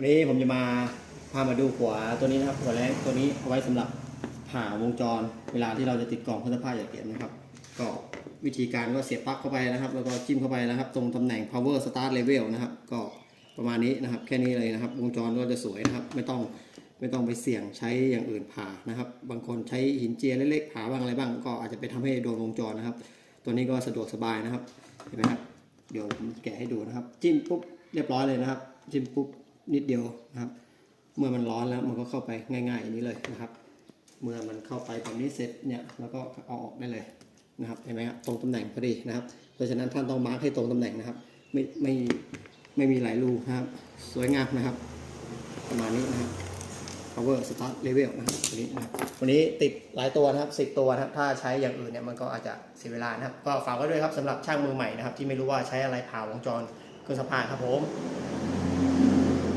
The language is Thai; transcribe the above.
วันนี้ผมจะมาพามาดูหัวตัวนี้นะครับหัวแรงตัวนี้เอาไว้สำหรับผ่าวงจร เวลาที่เราจะติดกล่องเครื่องซักผ้าอย่างเก็บนะครับ ก็วิธีการก็เสียบปลั๊กเข้าไปนะครับ แล้วก็จิ้มเข้าไปนะครับ ตรงตำแหน่ง power start level นะครับ ก็ประมาณนี้นะครับ แค่นี้เลยนะครับ วงจรก็จะสวยนะครับ ไม่ต้องไม่ต้องไปเสี่ยงใช้อย่างอื่นผ่านะครับ บางคนใช้หินเจียเล็กๆผ่าบ้างอะไรบ้าง ก็อาจจะไปทำให้โดนวงจรนะครับ ตัวนี้ก็สะดวกสบายนะครับเห็นไหมครับเดี๋ยวผมแกะให้ดูนะครับ จิ้มปุ๊บเรียบร้อยเลยนะครับ จิ้มปุ๊บ นิดเดียวนะครับ เมื่อมันร้อนแล้วมันก็เข้าไปง่ายๆอย่างนี้เลยนะครับ เมื่อมันเข้าไปแบบนี้เสร็จเนี่ยแล้วก็เอาออกได้เลยนะครับเห็นไหมครับตรงตำแหน่งพอดีนะครับ เพราะฉะนั้นท่านต้องมาร์คให้ตรงตำแหน่งนะครับ ไม่ไม่ไม่มีหลายรูนะครับ สวยงามนะครับ ประมาณนี้นะครับ power start level นะครับตัวนี้นะวันนี้ติดหลายตัวนะครับสิบตัวนะครับ ถ้าใช้อย่างอื่นเนี่ยมันก็อาจจะเสียเวลานะครับ ก็ฝากไว้ด้วยครับสำหรับช่างมือใหม่นะครับ ที่ไม่รู้ว่าใช้อะไรผ่าวงจรเครื่องซักผ้าครับผม